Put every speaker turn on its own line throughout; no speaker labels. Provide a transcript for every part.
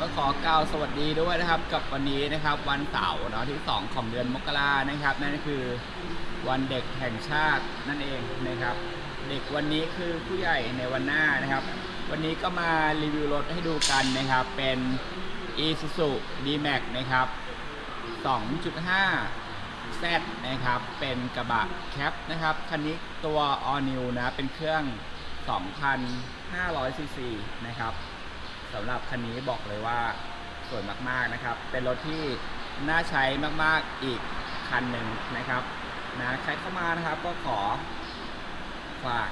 ก็ขอกล่าวสวัสดีด้วยนะครับ กับวันนี้นะครับวันเสาร์เนาะที่ 2 ของเดือนมกรานะครับ นั่นคือวันเด็กแห่งชาตินั่นเองนะครับ เด็กวันนี้คือผู้ใหญ่ในวันหน้านะครับ วันนี้ก็มารีวิวรถให้ดูกันนะครับ เป็น Isuzu D-Max นะครับ 2.5 Z นะครับ เป็นกระบะแคปนะครับคันนี้ตัว All New นะเป็นเครื่อง 2,500ซีซีนะครับ สำหรับคันนี้บอกเลยว่าสวยมากๆนะครับ เป็นรถที่น่าใช้มากๆอีกคันหนึ่งนะครับนะใครเข้ามานะครับก็ขอฝาก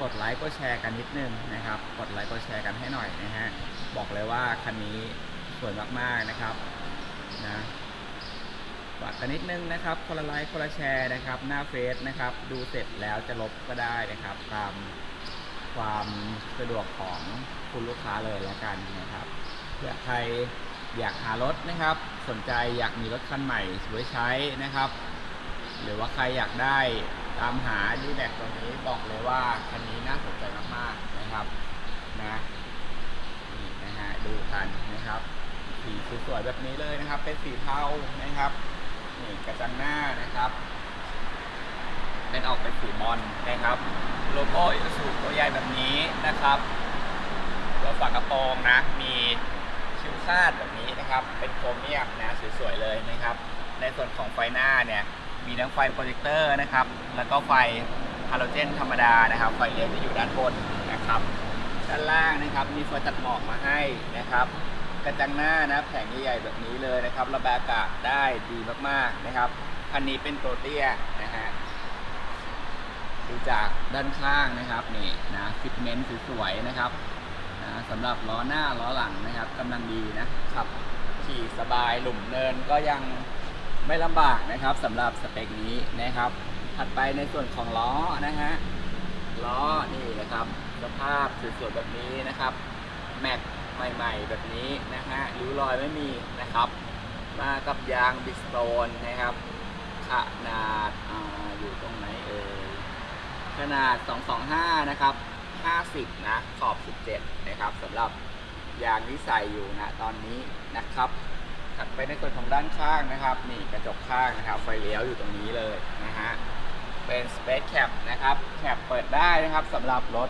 กดไลค์กดแชร์กันนิดนึงนะครับ กดไลค์กดแชร์กันให้หน่อยนะฮะบอกเลยว่าคันนี้สวยมากๆนะครับนะฝากกันนิดนึงนะครับคนละไลค์คนละแชร์นะครับ หน้าเฟซนะครับ ดูเสร็จแล้วจะลบก็ได้นะครับ ตาม ความสะดวกของคุณลูกค้าเลยละกันนะครับเพื่อใครอยากหารถนะครับ สนใจอยากมีรถคันใหม่ไว้ใช้นะครับ หรือว่าใครอยากได้ตามหาดีแบกตัวนี้บอกเลยว่าคันนี้น่าสนใจมากๆนะครับนะนี่นะฮะดูกันนะครับ สีสวยๆแบบนี้เลยนะครับ เป็นสีเทานะครับนี่กระจังหน้านะครับ เป็นออกเป็นสีบอลนะครับโลโก้อิสุตัวใหญ่แบบนี้นะครับตัวฝากระโปรงนะมีคิ้วคาดแบบนี้นะครับ เป็นโครเมียมนะสวยๆเลยนะครับ ในส่วนของไฟหน้าเนี่ยมีทั้งไฟโปรเจคเตอร์นะครับ แล้วก็ไฟฮาโลเจนธรรมดานะครับ ไฟเลี้ยวจะอยู่ด้านบนนะครับ ด้านล่างนะครับมีไฟตัดหมอกมาให้นะครับกระจังหน้านะแผงใหญ่ๆแบบนี้เลยนะครับ ระบายอากาศได้ดีมากๆนะครับคันนี้เป็นโตเตียนะฮะ ดูจากด้านข้างนะครับนี่นะฟิตเมนต์สวยๆนะครับนะสำหรับล้อหน้าล้อหลังนะครับกำลังดีนะขับขี่สบายหลุมเนินก็ยังไม่ลำบากนะครับสำหรับสเปคนี้นะครับ ถัดไปในส่วนของล้อนะฮะล้อนี่นะครับสภาพสวยๆแบบนี้นะครับแม็กใหม่ๆ แบบนี้นะฮะริ้วรอยไม่มีนะครับ มากับยางบิสโตนนะครับ ขนาดอาอยู่ตรงไหนเอ่ย ขนาด 225 นะครับ 50 นะ ขอบ 17 นะครับสำหรับยางที่ใส่อยู่นะตอนนี้นะครับ ถัดไปในส่วนของด้านข้างนะครับ นี่กระจกข้างนะครับ ไฟเลี้ยวอยู่ตรงนี้เลยนะฮะ เป็น Space Cap นะครับ แคปเปิดได้นะครับสำหรับรถ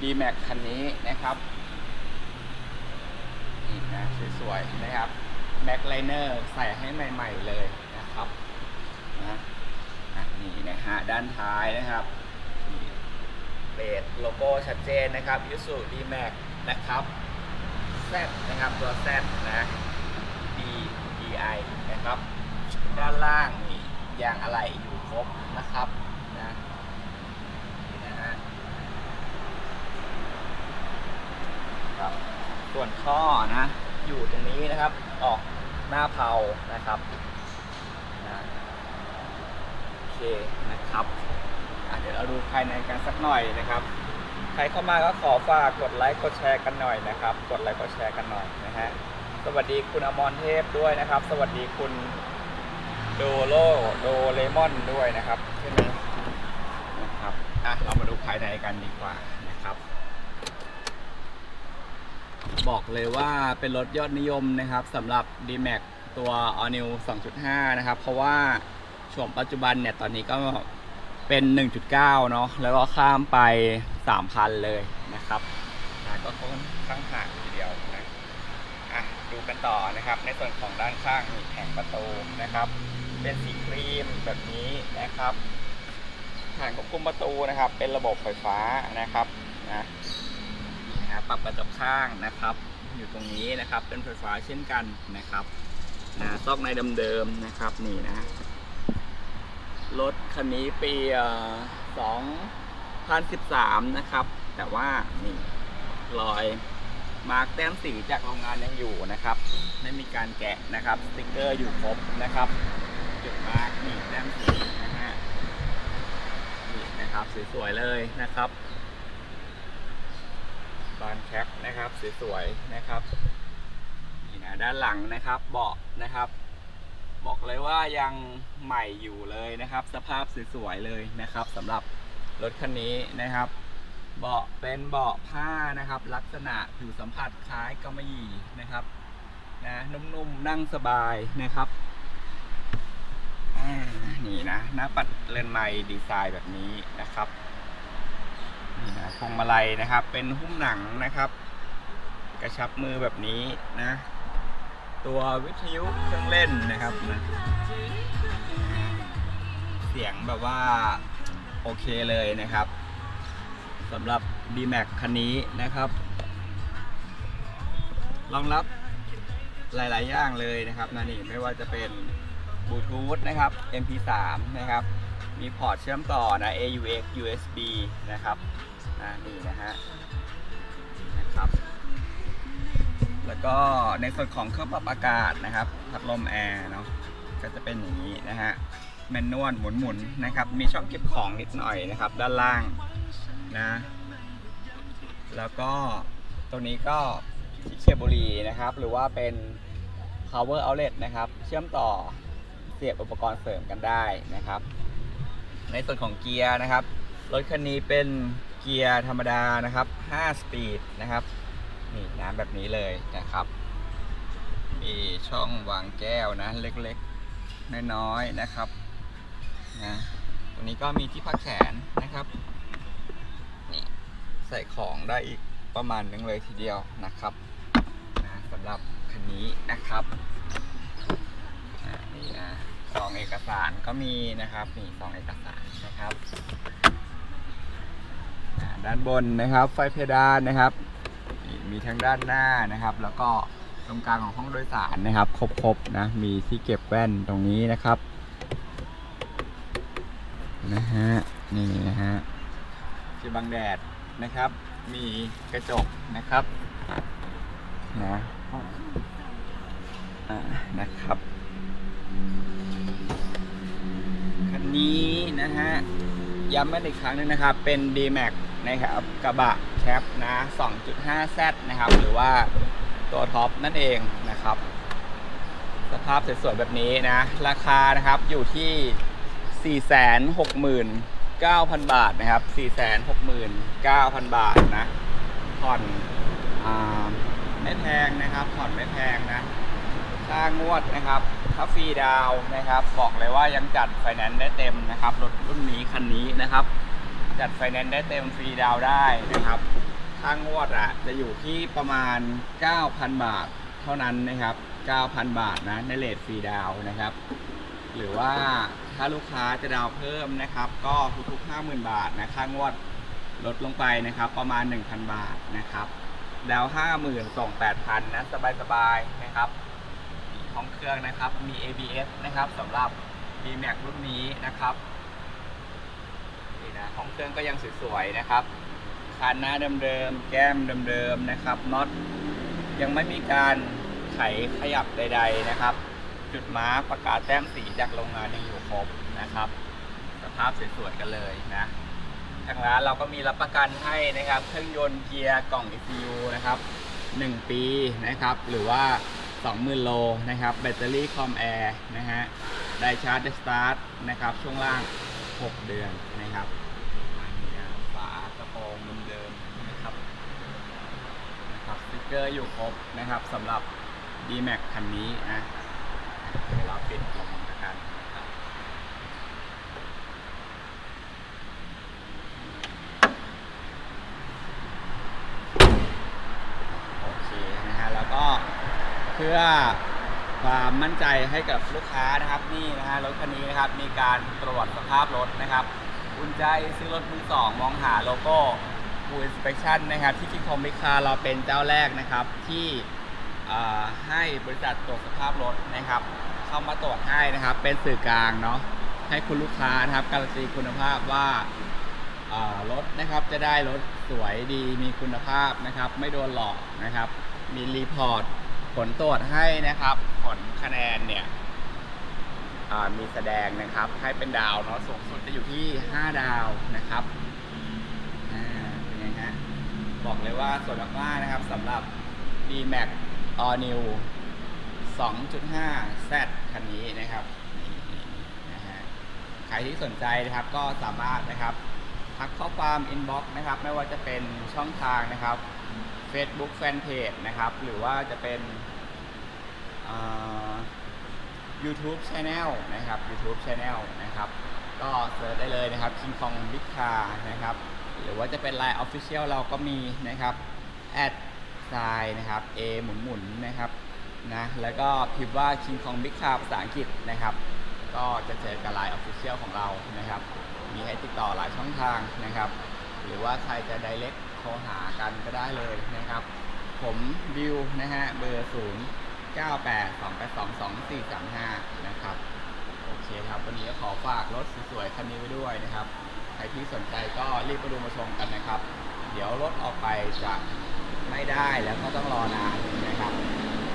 D-Max คันนี้นะครับนี่นะสวยๆนะครับ Max Liner ใส่ให้ใหม่ ๆเลยนะครับนะนี่นะฮะด้านท้ายนะครับ เบสโลโก้ชัดเจนนะครับ i s u D-Max นะครับ Z นะครับตัว Z นะ D D I นะครับ ด้านล่างนี่ยางอะไหล่อยู่ครบนะครับนะนี่นะฮะครับส่วนข้อนะ อยู่ตรงนี้นะครับ ออกหน้าเพานะครับนะโอเคนะครับ อะเดี๋ยวเราดูภายในกันสักหน่อยนะครับ ใครเข้ามาก็ขอฝากกดไลค์กดแชร์กันหน่อยนะครับ กดไลค์กดแชร์กันหน่อยนะฮะสวัสดีคุณอมรเทพด้วยนะครับ สวัสดีคุณโดโลโดเลมอนด้วยนะครับใช่ไหมนะครับอะเรามาดูภายในกันดีกว่านะครับ บอกเลยว่าเป็นรถยอดนิยมนะครับสำหรับ D-Max ตัว All New 2.5 นะครับ เพราะว่าช่วงปัจจุบันเนี่ย ตอนนี้ก็ เป็น 1.9 เนาะแล้วก็ข้ามไป 3,000 เลยนะครับนะก็ค่อนข้างห่างทีเดียวนะอะดูกันต่อนะครับ ในส่วนของด้านข้างมีแผงประตูนะครับ เป็นสีครีมแบบนี้นะครับแผงควบคุมประตูนะครับ เป็นระบบไฟฟ้านะครับนะนะปรับกระจกข้างนะครับ อยู่ตรงนี้นะครับเป็นไฟฟ้าเช่นกันนะครับนะซอกในเดิมๆนะครับนี่นะ รถคันนี้ปีเอ่อ2013 นะครับ แต่ว่านี่รอยมาร์กแต้มสีจากโรงงานยังอยู่นะครับ ไม่มีการแกะนะครับ สติกเกอร์อยู่ครบนะครับ จุดมาร์กนี่แต้มสีนะฮะนี่นะครับสวยๆเลยนะครับบานแคปนะครับสวยๆนะครับนี่นะด้านหลังนะครับเบาะนะครับ บอกเลยว่ายังใหม่อยู่เลยนะครับ สภาพสวยๆเลยนะครับสำหรับรถคันนี้นะครับ เบาะเป็นเบาะผ้านะครับ ลักษณะผิวสัมผัสคล้ายกำมะหยี่นะครับนะนุ่มๆนั่งสบายนะครับนี่นะหน้าปัดเรือนไม้ดีไซน์แบบนี้นะครับนี่นะพวงมาลัยนะครับ เป็นหุ้มหนังนะครับ กระชับมือแบบนี้นะ ตัววิทยุเครื่องเล่นนะครับนะเสียงแบบว่าโอเคเลยนะครับสำหรับ D-Max คันนี้นะครับ รองรับหลาย ๆ อย่างเลยนะครับนนี่ไม่ว่าจะเป็นบลูทูธนะครับ MP3 นะครับ มีพอร์ตเชื่อมต่อนะ AUX USB นะครับนี่นะฮะ ก็ในส่วนของเครื่องปรับอากาศนะครับ พัดลมแอร์เนาะก็จะเป็นอย่างนี้นะฮะแมนนวลหมุนๆนนะครับ มีช่องเก็บของนิดหน่อยนะครับ ด้านล่างนะ แล้วก็ตรงนี้ก็ที่เคเบุรีนะครับ หรือว่าเป็น power outlet นะครับ เชื่อมต่อเสียบอุปกรณ์เสริมกันได้นะครับ ในส่วนของเกียร์นะครับ รถคันนี้เป็นเกียร์ธรรมดานะครับ 5 สปีดนะครับ นี่น้ำแบบนี้เลยนะครับ มีช่องวางแก้วนะ เล็กๆ น้อยๆนะครับนะตรงนี้ก็มีที่พักแขนนะครับนี่ใส่ของได้อีกประมาณนึงเลยทีเดียวนะครับนะสำหรับคันนี้นะครับนี่นะซองเอกสารก็มีนะครับนี่ซองเอกสารนะครับด้านบนนะครับ ไฟเพดานนะครับนี่ มีทั้งด้านหน้านะครับ แล้วก็ตรงกลางของห้องโดยสารนะครับ ครบๆนะ มีที่เก็บแว่นตรงนี้นะครับ นะฮะ นี่นะฮะที่บังแดดนะครับ มีกระจกนะครับ นะนะครับ คันนี้นะฮะ ย้ำกันอีกครั้งหนึงนะครับ เป็น D-Max นะครับ กระบะ แคปนะ 2.5Z นะครับ หรือว่าตัวท็อปนั่นเองนะครับ สภาพสวยๆแบบนี้นะ ราคานะครับอยู่ที่ 469,000 บาทนะครับ 469,000 บาทนะผ่อนอไม่แพงนะครับผ่อนไม่แพงนะค่างวดนะครับถ้าฟรีดาวนะครับ บอกเลยว่ายังจัดไฟแนนซ์ได้เต็มนะครับรถรุ่นนี้คันนี้นะครับ จัดไฟแนนซ์ได้เต็มฟรีดาวได้นะครับ ค่างวดอะจะอยู่ที่ประมาณ 9,000 บาทเท่านั้นนะครับ 9,000 บาทนะในเลทฟรีดาวนะครับ หรือว่าถ้าลูกค้าจะดาวเพิ่มนะครับ ก็ทุกๆ 50,000 บาทนะค่างวดลดลงไปนะครับ ประมาณ 1,000 บาทนะครับดาว50,000ส่ง8,000นะสบายๆนะครับห้องเครื่องนะครับมี ABS นะครับสำหรับ D-Max รุ่นนี้นะครับ นะห้องเครื่องก็ยังสวยๆนะครับคันหน้าเดิมๆแก้มเดิมๆนะครับน็อตยังไม่มีการไขขยับใด ๆนะครับ จุดม้าประกาศแต้มสีจากโรงงานยังอยู่ครบนะครับ สภาพสวยๆกันเลยนะทางร้านเราก็มีรับประกันให้นะครับ เครื่องยนต์เกียร์กล่อง ECU นะครับ 1 ปีนะครับ หรือว่า 20,000 โลนะครับ แบตเตอรี่คอมแอร์นะฮะ ไดชาร์จไดสตาร์ทนะครับ ช่วงล่าง 6 เดือนนะครับากระโปรงเดิมนะครับนะครับสติกเกอร์อยู่ครบนะครับสำหรับ D-Max คันนี้นะเดี๋ยวเราปิดลงกันนะครับโอเคนะฮะแล้วก็เพื่อความมั่นใจให้กับลูกค้านะครับนี่นะฮะรถคันนี้นะครับมีการตรวจสภาพรถนะครับ อุ่นใจซื้อรถมือสองมองหาโลโก้ฟูอินสเปคชั่นนะครับที่ที่คอมมิคาเราเป็นเจ้าแรกนะครับที่ให้บริษัทตรวจสภาพรถนะครับ เข้ามาตรวจให้นะครับ เป็นสื่อกลางเนาะให้คุณลูกค้านะครับการันตีคุณภาพว่ารถนะครับจะได้รถสวยดีมีคุณภาพนะครับ ไม่โดนหลอกนะครับ มีรีพอร์ตผลตรวจให้นะครับ ผลคะแนนเนี่ย มีแสดงนะครับ ให้เป็นดาวเนาะสูงสุดจะอยู่ที่ 5 ดาวนะครับอ่าเป็นไงฮะบอกเลยว่าสวยมากๆนะครับสำหรับ D-Max All New 2.5 Z คันนี้นะครับนะฮะใครที่สนใจนะครับก็สามารถนะครับทักข้อความ inbox นะครับ ไม่ว่าจะเป็นช่องทางนะครับ Facebook Fanpage นะครับ หรือว่าจะเป็นอ่า YouTube Channel นะครับ YouTube Channel นะครับ ก็เสิร์ชได้เลยนะครับ King Kong Big Car นะครับ หรือว่าจะเป็น Line Official เราก็มีนะครับแอดไซนะครับ A หมุนหมุนนะครับนะแล้วก็พิมพ์ว่า King Kong Big Car ภาษาอังกฤษนะครับ ก็จะเจอกับ Line Official ของเรานะครับ มีให้ติดต่อหลายช่องทางนะครับ หรือว่าใครจะ direct โทรหากันก็ได้เลยนะครับ ผมวิวนะฮะเบอร์0 9 8 0828282435 นะครับ โอเคครับ วันนี้ก็ขอฝากรถสวยๆคันนี้ไว้ด้วยนะครับ ใครที่สนใจก็รีบไปดูมาชมกันนะครับ เดี๋ยวรถออกไปจะไม่ได้แล้วก็ต้องรอนานนะครับ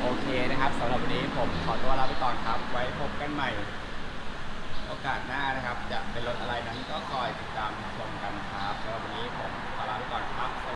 โอเคนะครับสำหรับวันนี้ผมขอตัวลาไปก่อนครับ ไว้พบกันใหม่ โอกาสหน้านะครับ จะเป็นรถอะไรนั้นก็คอยติดตามชมกันครับสำหรับวันนี้ผมขอลาไปก่อนครับ